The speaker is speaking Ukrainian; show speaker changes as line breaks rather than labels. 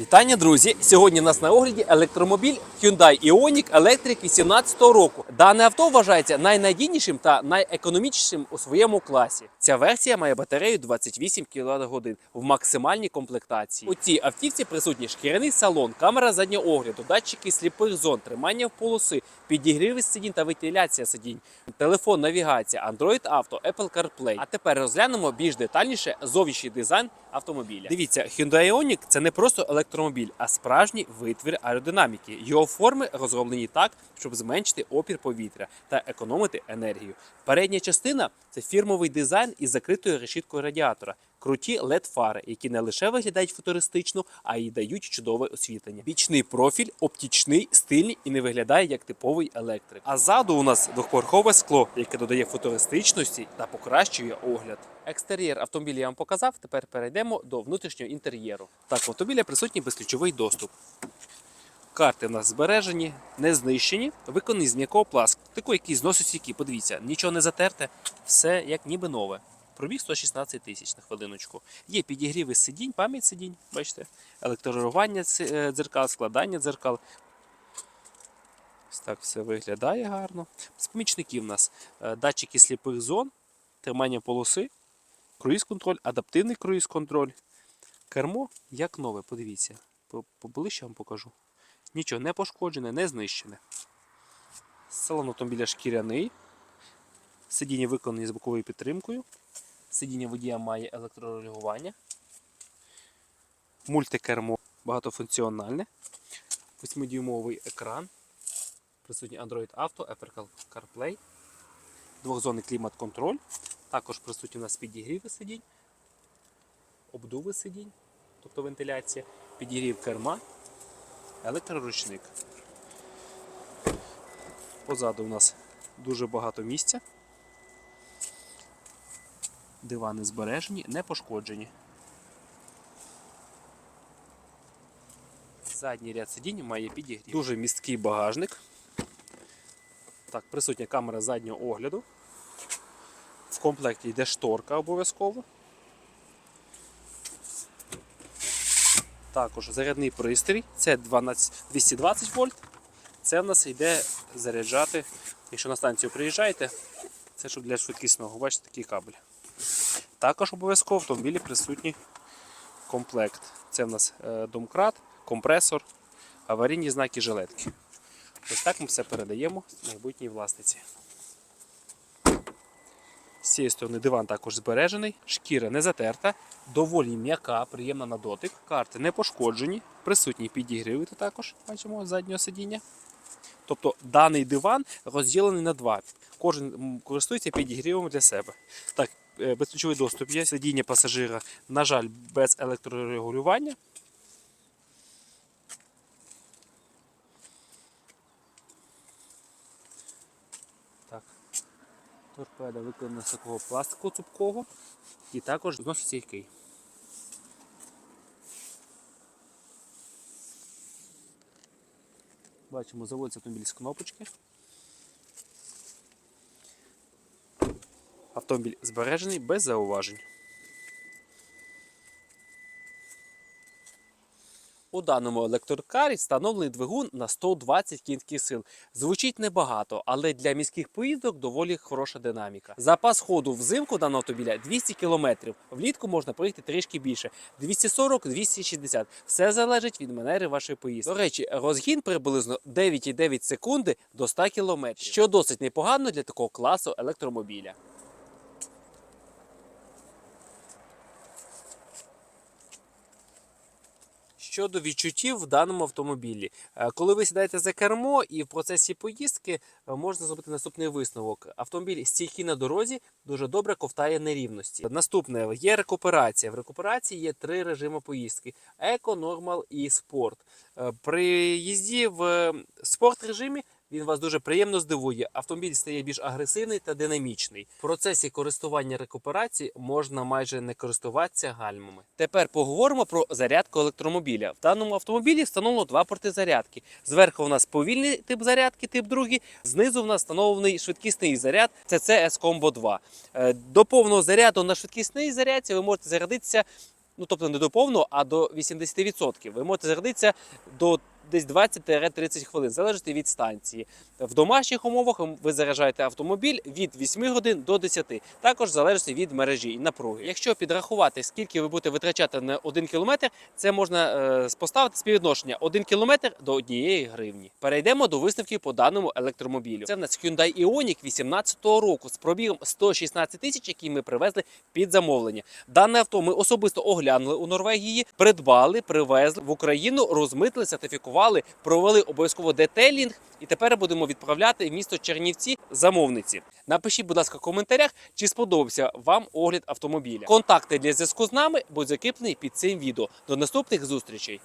Вітання, друзі! Сьогодні у нас на огляді електромобіль Hyundai Ioniq Electric 2018 року. Дане авто вважається найнадійнішим та найекономічнішим у своєму класі. Ця версія має батарею 28 кWh в максимальній комплектації. У цій автівці присутній шкіряний салон, камера заднього огляду, датчики сліпих зон, тримання в полоси, підігріви сидінь та вентиляція сидінь, телефон, навігація, Android Auto, Apple CarPlay. А тепер розглянемо більш детальніше зовнішній дизайн автомобіля. Дивіться, Hyundai Ioniq – це не просто електромобіль, а справжній витвір аеродинаміки. Його форми розроблені так, щоб зменшити опір повітря та економити енергію. Передня частина це фірмовий дизайн із закритою решіткою радіатора. Круті led фари, які не лише виглядають футуристично, а й дають чудове освітлення. Бічний профіль, оптічний, стильний і не виглядає як типовий електрик. А ззаду у нас двохпорхове скло, яке додає футуристичності та покращує огляд. Екстер'єр автомобіля я вам показав. Тепер перейдемо до внутрішнього інтер'єру. Так, в автомобіля присутній безключовий доступ. Карти в нас збережені, не знищені, виконані з м'якого пластику, який зносить стійкі. Подивіться, нічого не затерте, все як ніби нове. Пробіг 116 тисяч на хвилиночку. Є підігріви сидінь, пам'ять сидінь, бачите, електрорування е, дзеркал, складання дзеркал. Ось так все виглядає гарно. З помічників у нас е, датчики сліпих зон, тримання полоси, круїз-контроль, адаптивний круїз-контроль. Кермо як нове, подивіться. По- Поближче вам покажу. Нічого не пошкоджене, не знищене. Салон автомобіля шкіряний. Сидіння виконані з боковою підтримкою. Сидіння водія має електрорегулювання. Мультикермо багатофункціональне. 8-дюймовий екран. Присутній Android Auto, Apple CarPlay. Двохзонний клімат-контроль. Також присутні у нас підігріви сидінь, обдуви сидінь, тобто вентиляція, підігрів керма, електроручник. Позаду у нас дуже багато місця. Дивани збережені, не пошкоджені. Задній ряд сидінь має підігрів. Дуже місткий багажник. Так, присутня камера заднього огляду. В комплекті йде шторка обов'язково. Також зарядний пристрій. Це 12, 220 вольт. Це в нас йде заряджати, якщо на станцію приїжджаєте, це щоб для швидкісного, бачите, такий кабель. Також обов'язково в автомобілі присутній комплект. Це в нас е, домкрат, компресор, аварійні знаки жилетки. Ось так ми все передаємо майбутній власниці. З цієї сторони диван також збережений, шкіра не затерта, доволі м'яка, приємна на дотик. Карти не пошкоджені, присутні підігріви також, бачимо, заднього сидіння. Тобто даний диван розділений на два. Кожен користується підігрівом для себе. Так, безключовий доступ є. Сидіння пасажира, на жаль, без електрорегулювання. Так. Торпеда виконана з такого пластику цупкого і також зносить стійкий. Бачимо, заводиться автомобіль з кнопочки. Автомобіль збережений без зауважень. У даному електрокарі встановлений двигун на 120 кінських сил. Звучить небагато, але для міських поїздок доволі хороша динаміка. Запас ходу взимку даного автомобіля 200 км. Влітку можна проїхати трішки більше 240-260. Все залежить від манери вашої поїздки. До речі, розгін приблизно 9,9 секунди до 100 км, що досить непогано для такого класу електромобіля. Щодо відчуттів в даному автомобілі, Е, коли ви сідаєте за кермо і в процесі поїздки е, можна зробити наступний висновок. Автомобіль стійкий на дорозі дуже добре ковтає нерівності. Наступне є рекуперація. В рекуперації є три режими поїздки: еко, нормал і спорт. Е, При їзді в спорт режимі він вас дуже приємно здивує. Автомобіль стає більш агресивний та динамічний. В процесі користування рекуперації можна майже не користуватися гальмами. Тепер поговоримо про зарядку електромобіля. В даному автомобілі встановлено два порти зарядки. Зверху у нас повільний тип зарядки, тип другий. Знизу в нас встановлений швидкісний заряд. Це CS Combo 2. Е, До повного заряду на швидкісний зарядці ви можете зарядитися ну тобто не до повного, а до 80%. Ви можете зарядитися до десь 20-30 хвилин, залежить від станції. В домашніх умовах ви заряджаєте автомобіль від 8 годин до 10. Також залежить від мережі і напруги. Якщо підрахувати, скільки ви будете витрачати на 1 кілометр, це можна е, поставити співвідношення 1 кілометр до 1 гривні. Перейдемо до висновків по даному електромобілю. Це в нас Hyundai Ioniq 18 року з пробігом 116 тисяч, який ми привезли під замовлення. Дане авто ми особисто оглянули у Норвегії, придбали, привезли в Україну, розмитили, сертифікували, провели обов'язково детейлінг. І тепер будемо відправляти в місто Чернівці замовниці. Напишіть, будь ласка, в коментарях, чи сподобався вам огляд автомобіля. Контакти для зв'язку з нами будуть закріплені під цим відео. До наступних зустрічей.